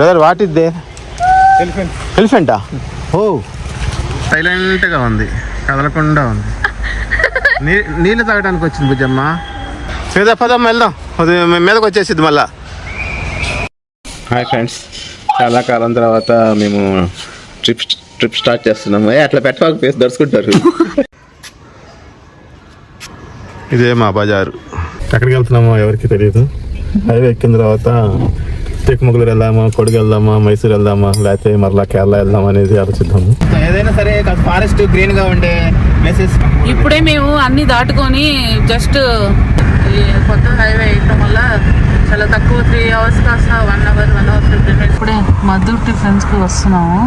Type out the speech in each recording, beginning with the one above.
Brother what is the elephant Elephanta ఓ సైలెంట్గా ఉంది. కదలకుండా ఉంది. నీ నీళ్ళు తాగడానికి వచ్చింది బుజ్జమ్మ. మీద పదమ్మ వెళ్దాం. మీదకి వచ్చేసింది మళ్ళా. హాయ్ ఫ్రెండ్స్ చాలా కాలం తర్వాత మేము ట్రిప్ ట్రిప్ స్టార్ట్ చేస్తున్నాము అట్లా పెట్టవాలి పేసి దర్చుకుంటారు ఇదే మా బజారు. ఎక్కడికి వెళ్తున్నామో ఎవరికి తెలియదు. హైవే ఎక్కిన తర్వాత చిక్కమగళూరు వెళ్దామా కొడుకు వెళ్దామా మైసూర్ వెళ్దామా లేకపోతే మరలా కేరళ వెళ్దామా అనేది ఆలోచిద్దాము. ఏదైనా సరే ఫారెస్ట్ గ్రీన్గా ఉండే ప్లేసెస్ ఇప్పుడే మేము అన్ని దాటుకొని జస్ట్ ఈ కొత్త హైవే వేయటం వల్ల చాలా తక్కువ త్రీ అవర్స్ కాస్త one hour one hour fifteen minutes ఇప్పుడే మద్దూర్ టిఫిన్స్కి వస్తున్నాము.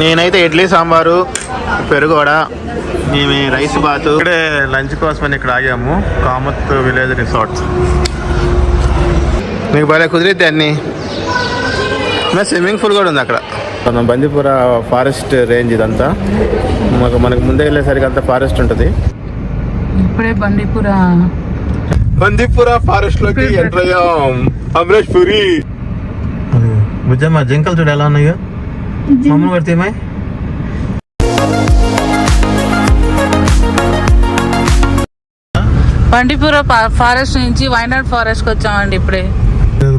నేనైతే ఇడ్లీ సాంబారు పెరుగోడ మేము రైస్ బాత్. ఇక్కడే లంచ్ కోసమని ఇక్కడ ఆగాము కామత్ విలేజ్ రిసార్ట్స్ మీకు భలే కుదిరిద్ది అన్ని. స్విమ్మింగ్ పూల్ కూడా ఉంది అక్కడ. మన బందీపుర ఫారెస్ట్ రేంజ్ ఇదంతా. మాకు మనకు ముందే వెళ్ళేసరికి అంతా ఫారెస్ట్ ఉంటుంది. ఇప్పుడే బండీపుర బందీపుర ఫారెస్ట్లోకి ఎంటర్ అయ్యాం. అమరేష్ పురి. బుజ్జమ్మ జింకలు చూడు ఎలా ఉన్నాయో. మమ్మల్ని కొడితేమై బండీపుర ఫారెస్ట్ నుంచి వైనాడ్ ఫారెస్ట్కి వచ్చామండి ఇప్పుడే.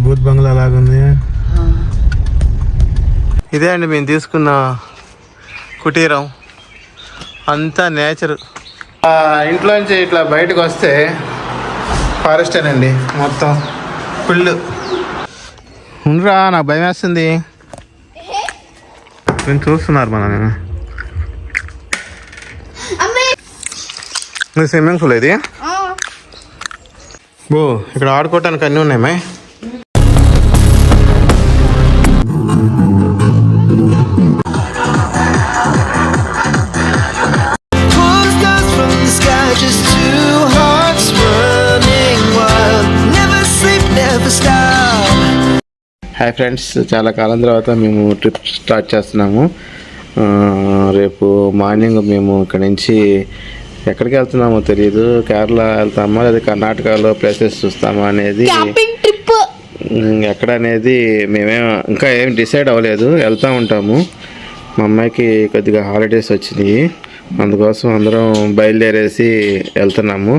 బూత్ బంగ్లా లాగుంది. ఇదే అండి మేము తీసుకున్న కుటీరం. అంతా నేచర్. ఇంట్లోంచి ఇట్లా బయటకు వస్తే ఫారెస్టేనండి మొత్తం ఫుల్ ఉండరా నాకు భయం వేస్తుంది. నేను చూస్తున్నారు మన స్విమ్మింగ్ పూల్ ఇది? బో ఇక్కడ ఆడుకోవటానికి అన్నీ ఉన్నాయి ఫ్రెండ్స్ చాలా కాలం తర్వాత మేము ట్రిప్ స్టార్ట్ చేస్తున్నాము. రేపు మార్నింగ్ మేము ఇక్కడ నుంచి ఎక్కడికి వెళ్తున్నామో తెలియదు కేరళ వెళ్తామా లేదా కర్ణాటకలో ప్లేసెస్ చూస్తామా అనేది ఎక్కడ అనేది మేమేం ఇంకా ఏం డిసైడ్ అవ్వలేదు. వెళ్తూ ఉంటాము. మా అమ్మాయికి కొద్దిగా హాలిడేస్ వచ్చినాయి. అందుకోసం అందరం బయలుదేరేసి వెళ్తున్నాము.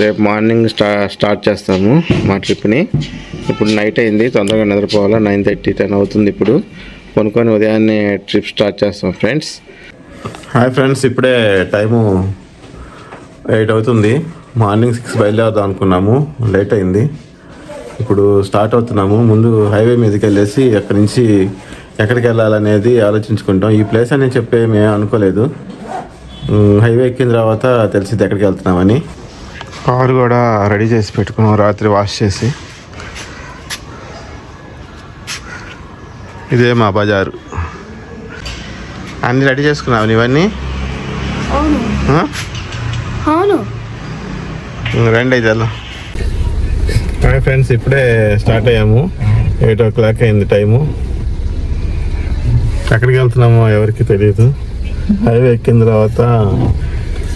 రేపు మార్నింగ్ స్టా స్టార్ట్ చేస్తాము మా ట్రిప్ని. ఇప్పుడు నైట్ అయింది తొందరగా నిద్రపోవాలా నైన్ థర్టీ టెన్ అవుతుంది ఇప్పుడు. కొనుక్కొని ఉదయాన్నే ట్రిప్ స్టార్ట్ చేస్తాం ఫ్రెండ్స్. హాయ్ ఫ్రెండ్స్ ఇప్పుడే టైము ఎయిట్ అవుతుంది. మార్నింగ్ సిక్స్ బయలుదేరదాం అనుకున్నాము లేట్ అయింది. ఇప్పుడు స్టార్ట్ అవుతున్నాము. ముందు హైవే మీదకి వెళ్ళేసి అక్కడి నుంచి ఎక్కడికి వెళ్ళాలనేది ఆలోచించుకుంటాం. ఈ ప్లేస్ అని చెప్పే మేము అనుకోలేదు హైవే ఎక్కిన తర్వాత తెలిసింది ఎక్కడికి వెళ్తున్నామని. కారు కూడా రెడీ చేసి పెట్టుకున్నాం రాత్రి వాష్ చేసి. ఇదే మా బజారు. అన్నీ రెడీ చేసుకున్నావు ఇవన్నీ? అవును. రండి అయితే హాయ్ ఫ్రెండ్స్ ఇప్పుడే స్టార్ట్ అయ్యాము. ఎయిట్ ఓ క్లాక్ అయింది టైము. ఎక్కడికి వెళ్తున్నామో ఎవరికి తెలియదు హైవే ఎక్కిన తర్వాత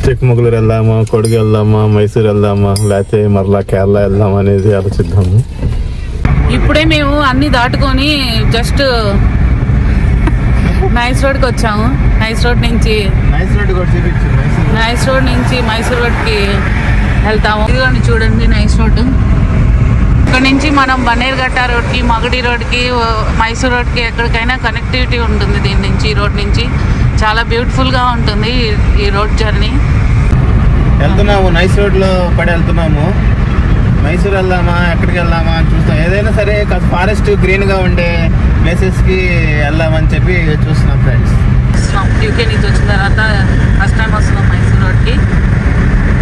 చిక్కమగళూరు వెళ్దామా కొడుకు వెళ్దామా మైసూర్ వెళ్దామా లేకపోతే మరలా కేరళ వెళ్దామా అనేది ఆలోచిద్దాము. ఇప్పుడే మేము అన్ని దాటుకొని జస్ట్ నైస్ రోడ్కి వచ్చాము. నైస్ రోడ్ నుంచి నైస్ రోడ్ నుంచి మైసూర్ రోడ్కి వెళ్తాము. ఇదిగోండి చూడండి నైస్ రోడ్ ఇక్కడ నుంచి మనం బన్నేరుగట్ట రోడ్కి మగడి రోడ్కి ఓ, మైసూర్ రోడ్కి ఎక్కడికైనా కనెక్టివిటీ ఉంటుంది దీని నుంచి ఈ రోడ్ నుంచి. చాలా బ్యూటిఫుల్గా ఉంటుంది ఈ- రోడ్ జర్నీ. వెళ్తున్నాము నైస్ రోడ్లో పడి వెళ్తున్నాము. మైసూర్ వెళ్దామా ఎక్కడికి వెళ్దామా అని చూస్తాం. ఏదైనా సరే కాస్త ఫారెస్ట్ గ్రీన్గా ఉండే ప్లేసెస్కి వెళ్దామని చెప్పి చూస్తున్నాం ఫ్రెండ్స్ యూకే నుంచి వచ్చిన తర్వాత ఫస్ట్ టైం వస్తున్నాం మైసూర్ రోడ్కి.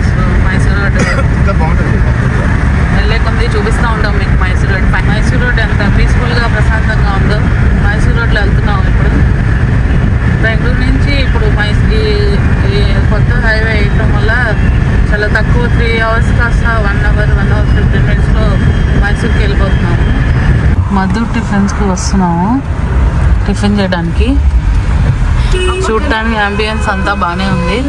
సో మైసూర్ రోడ్ బాగుంటుంది. వెళ్ళే కొద్ది చూపిస్తూ ఉంటాం మీకు మైసూర్ రోడ్. మైసూర్ రోడ్ ఎంత పీస్ఫుల్గా ప్రశాంతంగా ఉందో. మైసూర్ రోడ్లో వెళ్తున్నాం ఇప్పుడు. బెంగళూరు నుంచి ఇప్పుడు మైస్కి కొత్త హైవే వేయటం వల్ల చాలా తక్కువ త్రీ అవర్స్ కాస్త one hour one hour fifteen మినిట్స్లో మైసూర్కి వెళ్ళిపోతున్నాము. మధు టిఫిన్స్కి వస్తున్నాము. టిఫిన్ చేయడానికి. చూడటానికి అంబియన్స్ అంతా బాగానే ఉంది.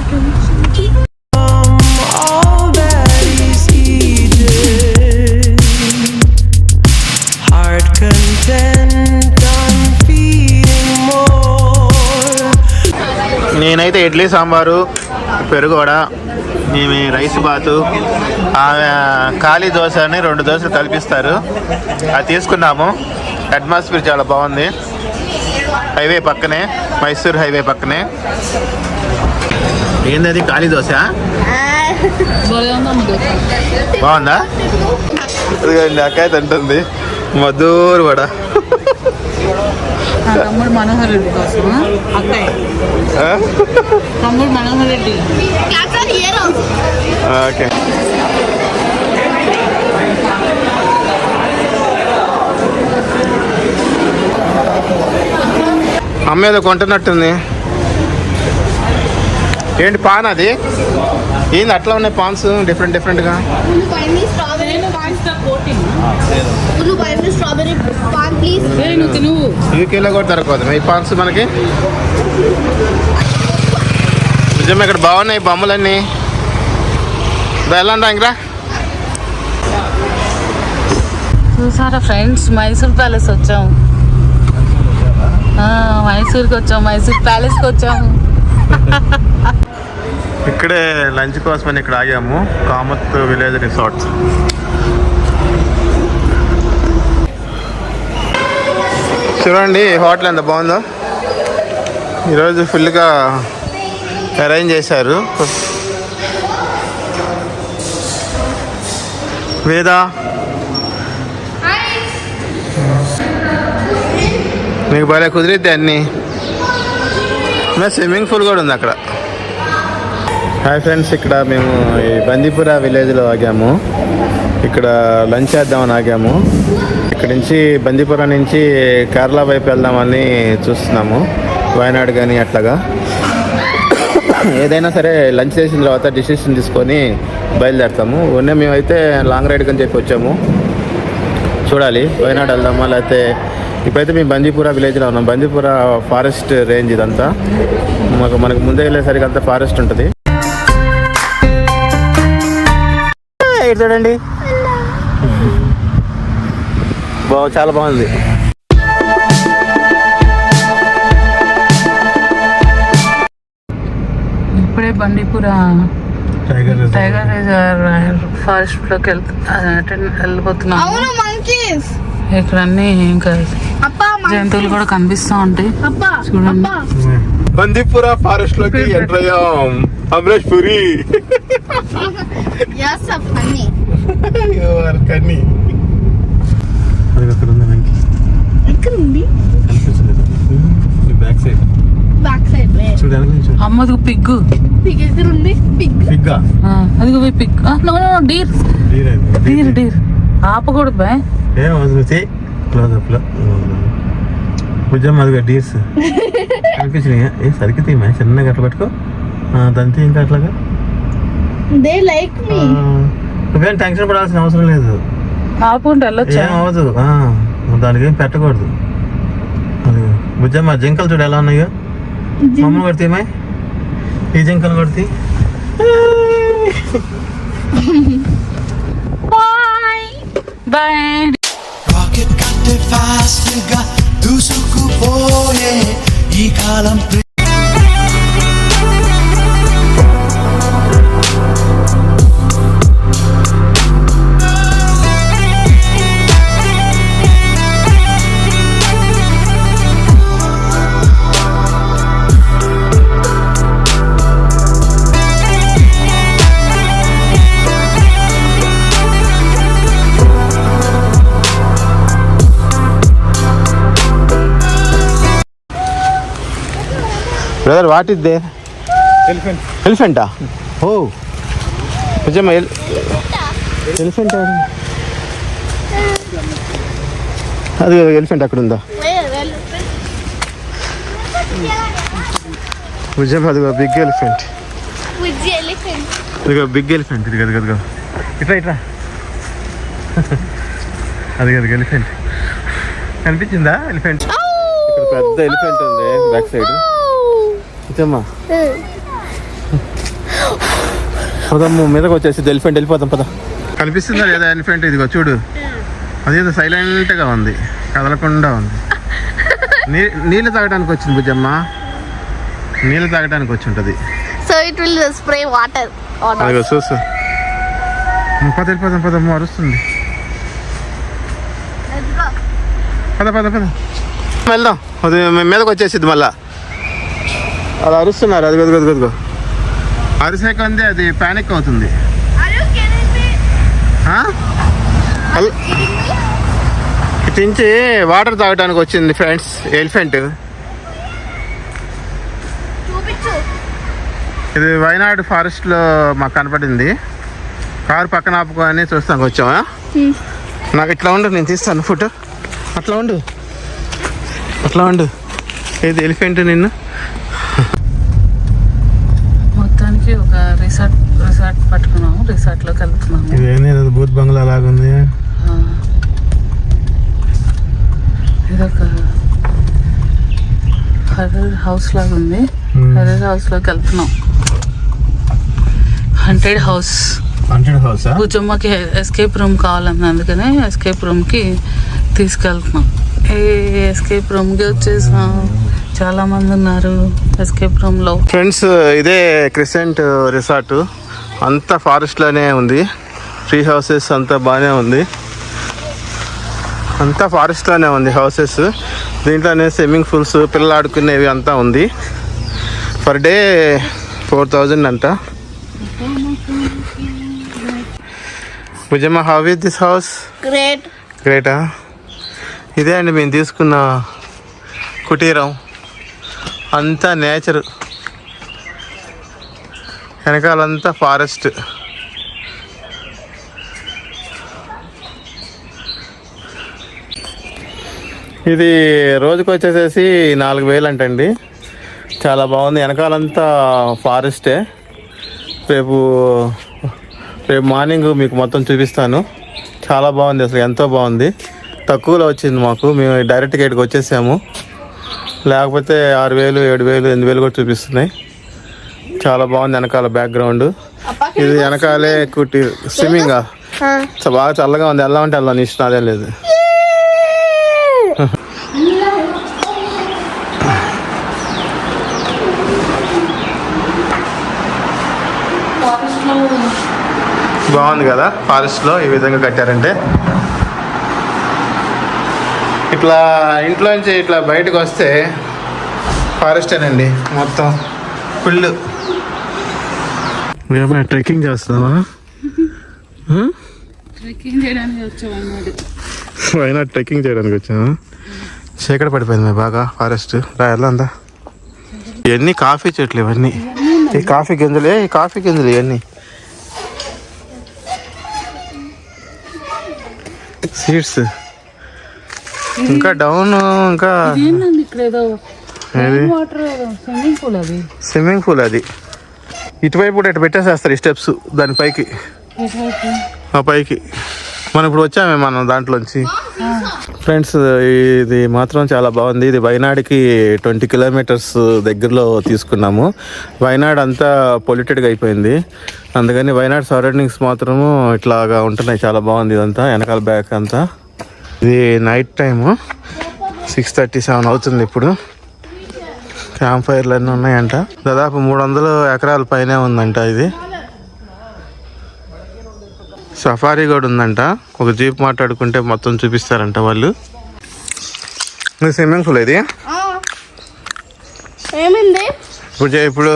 నేనైతే ఇడ్లీ సాంబారు పెరుగు వడ మేము రైస్ బాతు ఖాళీ దోశ అని రెండు దోశలు కల్పిస్తారు. అది తీసుకున్నాము. అట్మాస్ఫియర్ చాలా బాగుంది. హైవే పక్కనే మైసూర్ హైవే పక్కనే. ఏంది ఖాళీ దోశ? బాగుందా? ఇదిగోండి అక్కాయ తింటుంది. మధుర్ వడ. నా తమ్ముడు మనోహర్ రెడ్డి కోసమా అక్కయ్య? తమ్ముడు మనోహర్ రెడ్డి. ఓకే. అమ్మ ఏదో కొంటున్నట్టుంది. ఏంటి పాన్ అది? ఏంది అట్లా ఉన్నాయి పాన్స్? డిఫరెంట్ డిఫరెంట్గా? నువ్వు తిను. యూకేలో కూడా దొరకదు ఈ పాన్స్ మనకి? నిజమే ఇక్కడ బాగున్నాయి బొమ్మలన్నీ. వెళ్ళండి రా చూసారా ఫ్రెండ్స్ మైసూర్ ప్యాలెస్ వచ్చాం. ఆ, మైసూర్కి వచ్చాం మైసూర్ ప్యాలెస్కి వచ్చాము ఇక్కడే లంచ్ కోసమని ఇక్కడ ఆగాము. Kamath village resort. చూడండి హోటల్ ఎంత బాగుందో. ఈరోజు ఫుల్గా అరేంజ్ చేశారు. వేద? మీకు భలే కుదిరిద్ది అన్నీ. స్విమ్మింగ్ పూల్ కూడా ఉంది అక్కడ. హాయ్ ఫ్రెండ్స్ ఇక్కడ మేము ఈ బందీపుర విలేజ్లో ఆగాము. ఇక్కడ లంచ్ చేద్దామని ఆగాము. ఇక్కడి నుంచి బందీపురం నుంచి కేరళ వైపు వెళ్దామని చూస్తున్నాము. వయనాడు కానీ అట్లాగా. ఏదైనా సరే లంచ్ చేసిన తర్వాత డిసిషన్ తీసుకొని బయలుదేరుతాము. ఉన్న మేమైతే లాంగ్ రైడ్ అని చెప్పి వచ్చాము. చూడాలి వయనాడు వెళ్దామా లేకపోతే ఇప్పుడైతే మేము బందీపుర విలేజ్లో ఉన్నాం. బందీపుర ఫారెస్ట్ రేంజ్ ఇదంతా. మాకు మనకు ముందే వెళ్ళేసరికి అంతా ఫారెస్ట్ ఉంటుంది. చూడండి. బా చాలా బాగుంది. ఇప్పుడే బండీపుర టైగర్ రిజర్వ్ ఫారెస్ట్లోకి వెళ్తు వెళ్ళిపోతున్నాం. ఇక్కడ అన్ని ఇంకా జంతువులు కూడా కనిపిస్తూ ఉంటాయి. అప్పా చూడండి. బందీపుర ఫారెస్ట్లోకి ఎంటర్ అయ్యాం. అమరేష్ పురి. Funny. కన్నీ అది అక్కడ ఉంది వెంకి ఇక్కడ ఉంది బ్యాక్ సైడ్ బ్యాక్ సైడ్ అమ్మది పిగ్గు. పిగ్ ఎక్కడ ఉంది పిగ్. బిగ్గా అది పిగ్ డీర్. డీర్ డీర్ ఆపకూడదు బా. ఏం చేయి క్లోజ్ అప్లో. భుజం అదిగా డీర్స్. కనిపించినాయి? ఏ సరికి తీయమా? చిన్నగా అట్లా పట్టుకో. ఆ, దాని తీ ఇంకా అట్లాగా. They like me. నువ్వేం టెన్షన్ పడాల్సిన అవసరం లేదు. ఆపుకుంటే వెళ్ళొచ్చా? ఏం అవ్వదు. ఆ, దానికి ఏం పెట్టకూడదు అది బుజ్జమ్మ జింకలు చూడు ఎలా ఉన్నాయో మమ్మల్ని కొడితేమా ఈ జింకలు కొడితే బాయ్ రాకెట్ కంటే ఫాస్ట్గా దూసుకుపోయే ఈ కాలం brother what is the elephant Elephanta ఓ నిజమా ఎలిఫెంట్ అది ఎలిఫెంట్ అక్కడ ఉందా? నిజం అదిగో big elephant with the elephant. ఇదిగో బిగ్ ఎలిఫెంట్ ఇది కదా ఇదిగో ఇట్లా ఇట్లా అది కదా ఎలిఫెంట్ కనిపించిందా ఎలిఫెంట్ ఇక్కడ పెద్ద ఎలిఫెంట్ ఉంది బ్యాక్ సైడ్ నిజమ్మా పదమ్మ మీదకి వచ్చేసి ఎలిఫెంట్ వెళ్ళిపోతాం పద కనిపిస్తుందా లేదా ఎలిఫెంట్ ఇదిగో చూడు. అదేదో సైలెంట్గా ఉంది కదలకుండా ఉంది. నీ నీళ్ళు తాగడానికి వచ్చింది బుజ్జమ్మ. నీళ్ళు తాగడానికి వచ్చి ఉంటుంది. So it will spray water అదిగో చూసు. పద వెళ్ళిపోదాం పద అమ్మ అరుస్తుంది. పద పద పద. వెళ్దాం. అది మీదకి వచ్చేసిద్ది మళ్ళా. అలా అరుస్తున్నారు. అది గదిగో గదిగో అరిసే కొంది అది ప్యానిక్ అవుతుంది. నుంచి వాటర్ తాగడానికి వచ్చింది ఫ్రెండ్స్ ఎలిఫెంట్. చూపించు. ఇది వైనాడు ఫారెస్ట్లో మాకు కనపడింది. కారు పక్కన ఆపుకొని చూస్తానికి వచ్చామా నాకు ఇట్లా ఉండు నేను తీస్తాను ఫోటో. అట్లా ఉండు. అట్లా ఉండు. ఏది ఎలిఫెంట్ నిన్ను? మొత్తానికి ఒక రిసార్ట్ రిసార్ట్ పట్టుకున్నాము. రిసార్ట్లోకి వెళ్తున్నాము. ఇదేంది బూత్ బంగ్లా లాగుంది. ఇదొక హర్రర్ హౌస్ లాగా ఉంది హర్రర్ హౌస్లోకి వెళ్తున్నాం. హంటెడ్ హౌస్ హంటెడ్ హౌసా భుజమ్మకి ఎస్కేప్ రూమ్ కావాలన్న అందుకనే ఎస్కేప్ రూమ్కి తీసుకెళ్తున్నాం. ఏ ఎస్కేప్ రూమ్కి వచ్చేసాం చాలా మంది ఉన్నారు ఎస్కేప్ రూమ్లో ఫ్రెండ్స్ ఇదే క్రిసెంట్ రిసార్ట్ అంతా ఫారెస్ట్లోనే ఉంది. ట్రీ హౌసెస్ అంతా బాగానే ఉంది. అంతా ఫారెస్ట్లోనే ఉంది హౌసెస్ దీంట్లోనే స్విమ్మింగ్ పూల్స్ పిల్లలు ఆడుకునేవి అంతా ఉంది. పర్ డే ఫోర్ థౌజండ్ అంట. భుజమ్మ how is this house great గ్రేటా ఇదే అండి మేము తీసుకున్న కుటీరం. అంతా నేచర్. వెనకాలంతా ఫారెస్ట్. ఇది రోజుకి వచ్చేసేసి నాలుగు వేలు అంటండి చాలా బాగుంది. వెనకాలంతా ఫారెస్టే. రేపు రేపు మార్నింగ్ మీకు మొత్తం చూపిస్తాను. చాలా బాగుంది అసలు. ఎంతో బాగుంది. తక్కువలో వచ్చింది మాకు. మేము డైరెక్ట్గా ఇక్కడికి వచ్చేసాము. లేకపోతే ఆరు వేలు ఏడు వేలు ఎనిమిది వేలు కూడా చూపిస్తున్నాయి. చాలా బాగుంది వెనకాల బ్యాక్గ్రౌండ్ ఇది వెనకాలే కుట్టి స్విమ్మింగ్ బాగా చల్లగా ఉంది. వెళ్ళామంటే వెళ్ళాను ఇష్టం అదే లేదు. బాగుంది కదా? ఫారెస్ట్లో ఈ విధంగా కట్టారంటే. ఇట్లా ఇంట్లోంచి ఇట్లా బయటకు వస్తే ఫారెస్టేనండి మొత్తం ఫుల్. ఏమైనా ట్రెక్కింగ్ చేస్తున్నావా? ట్రెక్కింగ్ చేయడానికి అయినా ట్రెక్కింగ్ చేయడానికి వచ్చాను చీకటి పడిపోయింది మీ బాగా ఫారెస్ట్. రా వెళ్ళందా ఇవన్నీ కాఫీ చెట్లు ఇవన్నీ? ఈ కాఫీ గింజలే ఈ కాఫీ గింజలు ఇవన్నీ? సీడ్స్ ఇంకా డౌన్ ఇంకా ఇక్కడ ఏదో స్విమ్మింగ్ పూల్ అది. స్విమ్మింగ్ పూల్ అది. ఇటువైపు కూడా ఇటు పెట్టేసేస్తారు ఈ స్టెప్స్ దాని పైకి. ఆ పైకి. మనం ఇప్పుడు వచ్చామే మనం దాంట్లోంచి. ఫ్రెండ్స్ ఇది మాత్రం చాలా బాగుంది. ఇది వైనాడుకి ట్వంటీ కిలోమీటర్స్ దగ్గరలో తీసుకున్నాము. వైనాడ్ అంతా పొల్యూటెడ్గా అయిపోయింది. అందుకని వైనాడ్ సరౌండింగ్స్ మాత్రము ఇట్లాగా ఉంటున్నాయి. చాలా బాగుంది ఇదంతా. వెనకాల బ్యాక్ అంతా. ఇది night time six thirty seven అవుతుంది ఇప్పుడు. క్యాంప్ ఫైర్లు అన్నీ ఉన్నాయంట. దాదాపు మూడు వందల ఎకరాల పైనే ఉందంట ఇది. సఫారీ కూడా ఉందంట. ఒక జీప్ మాట్లాడుకుంటే మొత్తం చూపిస్తారంట వాళ్ళు. ఇది స్విమ్మింగ్ పూల్ ఇది. ఏమైంది? ఇప్పుడు ఇప్పుడు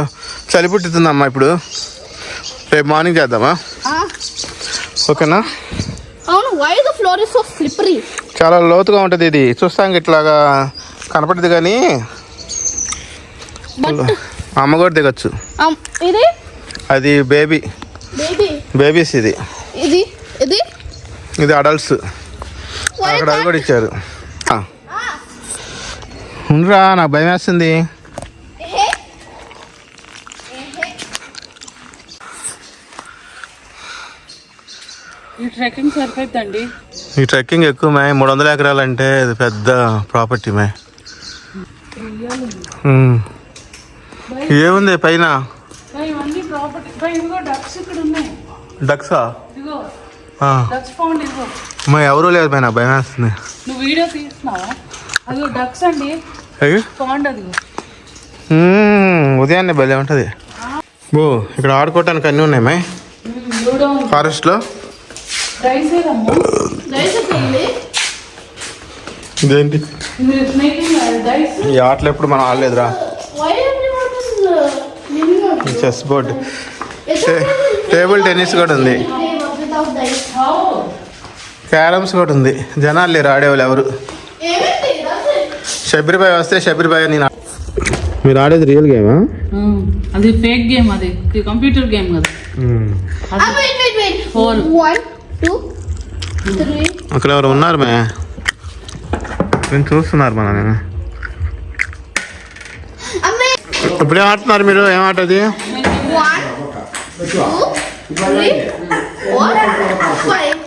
చలి పుట్టుతుందమ్మా ఇప్పుడు. రేపు మార్నింగ్ చేద్దామా? ఓకేనా? అవును why the floor is so slippery చాలా లోతుగా ఉంటుంది ఇది. చూస్తానికి ఇట్లాగా కనపడదు కానీ అమ్మ కూడా దిగచ్చు. ఇది? అది బేబీ బేబీ బేబీస్ ఇది. ఇది? ఇది? ఇది అడల్ట్స్ అక్కడ అది కూడా ఇచ్చారు. ఉండరా నాకు భయం వేస్తుంది ఈ ట్రెక్కింగ్ సరిపోద్దండి ఈ ట్రెక్కింగ్ ఎక్కువ మే. మూడు వందల ఎకరాలు అంటే ఇది పెద్ద ప్రాపర్టీ మే. ఏముంది పైన? డక్స్ మా ఎవరు లేదు పైన. భయం వేస్తుంది నువ్వు వీడియో తీస్తున్నావా? అదిగో డక్స్ అండి. ఏయ్, పౌండ్ అదిగో. మ్మ్, ఉదయాన్నే భలే ఉంటుంది. ఓ ఇక్కడ ఆడుకోవటానికి అన్నీ ఉన్నాయి మై. ఫారెస్ట్లో రైస్ ఏదమ్మా రైస్ ఉంది ఇదేంటి? ఈ ఆటలు ఎప్పుడు మనం ఆడలేదురా. చెస్ బోర్డ్ టేబుల్ టెన్నిస్ కూడా ఉంది. క్యారమ్స్ కూడా ఉంది. జనాలు లేరు ఆడేవాళ్ళు ఎవరు? షబీర్బాయ్ వస్తే షబీర్బాయ్ నేను మీరు ఆడేది రియల్ గేమా అది ఫేక్ గేమ్ అది. కంప్యూటర్ గేమ్ కదా. Ah, అక్కడ ఎవరు ఉన్నారు మే నేను చూస్తున్నారు మన నేను. ఇప్పుడు ఏం ఆడుతున్నారు మీరు ఏం ఆట అది One, two, three, four, five,